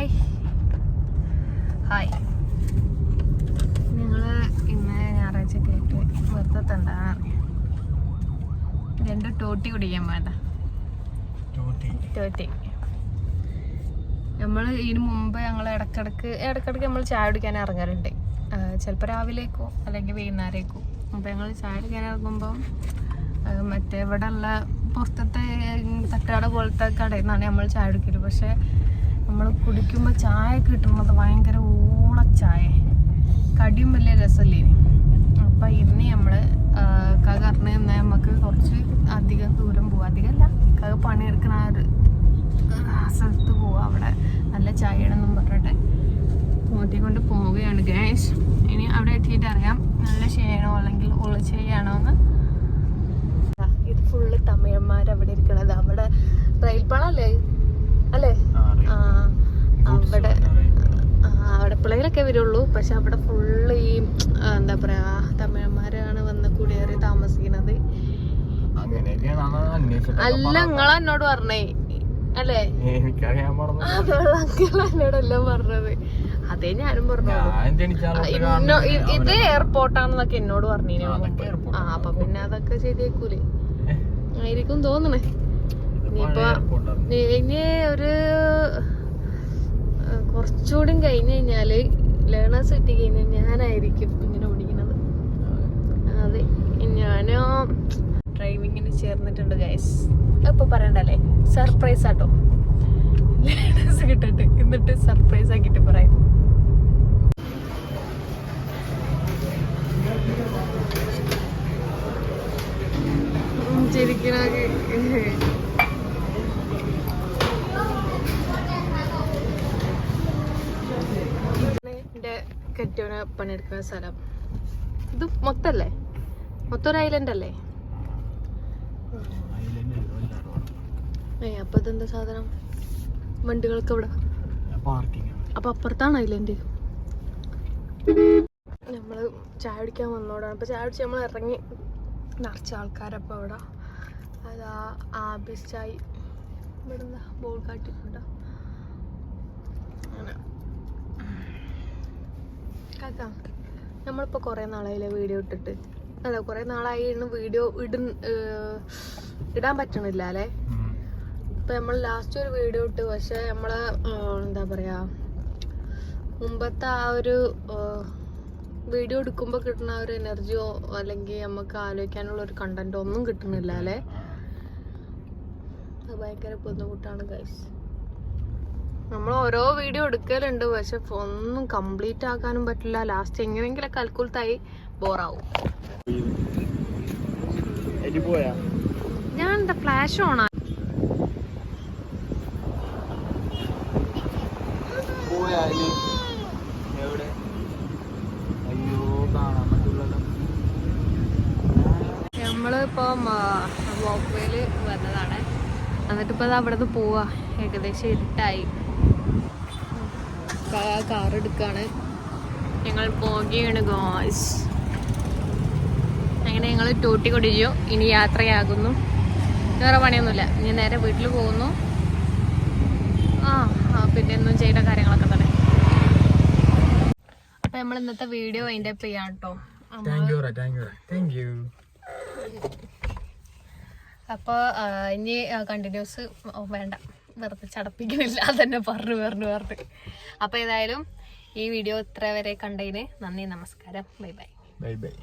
Hi hi നിങ്ങൾ ഇന്ന് ഞായറാഴ്ച കേട്ട് വെറുതെ തണ്ടാണ് രണ്ട് ടോട്ടി കുടിക്കാൻ വേണ്ട ടോട്ടി. നമ്മൾ ഇതിന് മുമ്പ് ഞങ്ങൾ ഇടക്കിടക്ക് ഇടക്കിടക്ക് നമ്മൾ ചായ കുടിക്കാൻ ഇറങ്ങാറുണ്ട് ചിലപ്പോൾ രാവിലേക്കോ അല്ലെങ്കിൽ വൈകുന്നേരേക്കോ. അപ്പോൾ ഞങ്ങൾ ചായ കുടിക്കാൻ ഇറങ്ങുമ്പം മറ്റേ ഇവിടെ ഉള്ള പുറത്തത്തെ തട്ടുകട പോലത്തെ കടയിൽ നിന്നാണ് നമ്മൾ ചായ കുടിക്കൽ. പക്ഷെ നമ്മൾ കുടിക്കുമ്പോൾ ചായ കിട്ടുന്നത് ഭയങ്കര ഊളച്ചായ കടിയും വലിയ രസമല്ലേ അപ്പം ഇന്ന് നമ്മൾ കകറിന് നിന്ന് നമുക്ക് കുറച്ച് അധികം ദൂരം പോവാം. അധികമല്ല കക പണിയെടുക്കുന്ന ആ ഒരു സ്ഥലത്ത് പോവാം അവിടെ. നല്ല ചായയാണെന്നും പറഞ്ഞിട്ട് കൊണ്ട് പോവുകയാണ് ഗണേഷ് ഇനി അവിടെ എത്തിയിട്ട് അറിയാം നല്ല ചെയ്യണോ അല്ലെങ്കിൽ ഉള്ള ചെയ്യണോ എന്ന്. ഇത് ഫുള്ള് തമിഴന്മാർ അവിടെ ഇരിക്കണത്. അവിടെ റെയിൽ പാളല്ലേ അല്ലേ ആ അവിടെ പിള്ളേരൊക്കെ വരുള്ളൂ. പക്ഷെ അവിടെ ഫുള്ള് ഈ എന്താ പറയാ തമിഴന്മാരാണ് വന്ന് കുടിയേറി താമസിക്കുന്നത്. അല്ല നിങ്ങളെ എന്നോട് പറഞ്ഞേ. അല്ലേ? അങ്കിൾ എന്നോടെല്ലാം പറഞ്ഞത്. അതേ ഞാനും പറഞ്ഞു ഇത് എയർപോർട്ടാണെന്നൊക്കെ എന്നോട് പറഞ്ഞു ആ അപ്പൊ പിന്നെ അതൊക്കെ ശരിയാക്കൂലേ. ആയിരിക്കും തോന്നണേ. ഇനിയിപ്പോ ഇനി- ഒരു കുറച്ചുകൂടി കഴിഞ്ഞ് കഴിഞ്ഞാൽ ലേണേഴ്സ് കിട്ടി കഴിഞ്ഞാൽ ഞാനായിരിക്കും ഇങ്ങനെ ഓടിക്കുന്നത് അതെ ഞാനോ ഡ്രൈവിങ്ങിന് ചേർന്നിട്ടുണ്ട് ഗൈസ് ഇപ്പൊ പറയണ്ടല്ലേ? സർപ്രൈസ് ആട്ടോ. ലേണേഴ്സ് കിട്ടട്ടെ. എന്നിട്ട് സർപ്രൈസ് ആക്കിട്ട് പറയാം. കെട്ടിയോനെ പണിയെടുക്കുന്ന സ്ഥലം. ഇത് മൊത്തല്ലേ? മൊത്തം ഒരു ഐലൻഡ് അല്ലേ? ഏ അപ്പൊ ഇതെന്താ സാധനം? വണ്ടികൾക്ക് ഇവിടെ. അപ്പൊ അപ്പുറത്താണ് ഐലൻഡ് നമ്മൾ ചായ കുടിക്കാൻ വന്നോടാണ്. അപ്പൊ ചായ കുടിച്ച് നമ്മൾ ഇറങ്ങി. നിറച്ച ആൾക്കാരപ്പോൾ അവിടെ. അതാ ആബിസ് ചായ്. ഇവിടെ ബോൾ കാട്ടിട്ടുണ്ടോ അങ്ങനെ. കാക്ക നമ്മളിപ്പോൾ കുറേ നാളായില്ലേ വീഡിയോ ഇട്ടിട്ട്. അല്ല കുറേ നാളായി വീഡിയോ ഇടും ഇടാൻ പറ്റണില്ല അല്ലേ? ഇപ്പൊ നമ്മൾ ലാസ്റ്റ് ഒരു വീഡിയോ ഇട്ട്. പക്ഷെ നമ്മൾ എന്താ പറയാ മുമ്പത്തെ ആ ഒരു വീഡിയോ എടുക്കുമ്പോൾ കിട്ടുന്ന ഒരു എനർജിയോ അല്ലെങ്കിൽ നമുക്ക് ആലോചിക്കാനുള്ള ഒരു കണ്ടന്റോ ഒന്നും കിട്ടുന്നില്ല അല്ലേ? ഭയങ്കര ബുദ്ധിമുട്ടാണ് ഗൈസ് നമ്മൾ ഓരോ വീഡിയോ എടുക്കലുണ്ട് പക്ഷെ ഒന്നും കംപ്ലീറ്റ് ആക്കാനും പറ്റില്ല. ലാസ്റ്റ് എങ്ങനെയെങ്കിലും കൽക്കുലത്തായി ബോറാവും ഞാൻ എന്താ ഫ്ലാഷ് ഓണാ നമ്മളിപ്പം വോക്ക് വേയിൽ വന്നതാണ്. എന്നിട്ടിപ്പോൾ അത് അവിടെ നിന്ന് പോവാ. ഏകദേശം ഇരുട്ടായി. കാർ എടുക്കാണ്. ഞങ്ങൾ പോകുകയാണ് ഗോയ്സ് അങ്ങനെ ഞങ്ങൾ ടൂട്ടി ഇനി യാത്രയാകുന്നു. വേറെ പണിയൊന്നുമില്ല. ഇനി നേരെ വീട്ടിൽ പോകുന്നു. ആ ആ, പിന്നെ ഒന്നും ചെയ്യേണ്ട കാര്യങ്ങളൊക്കെ തന്നെ. അപ്പൊ നമ്മൾ ഇന്നത്തെ വീഡിയോ അതിന്റെ ചെയ്യാം കേട്ടോ അപ്പോൾ ഇനി കണ്ടിന്യൂസ് വേണ്ട. വെറുതെ ചടപ്പിക്കുന്നില്ല അതന്നെ പറഞ്ഞു പറഞ്ഞു പറഞ്ഞു. അപ്പോൾ ഏതായാലും ഈ വീഡിയോ ഇത്ര വരെ കണ്ടതിന് നന്ദി നമസ്കാരം. Bye bye. Bye bye.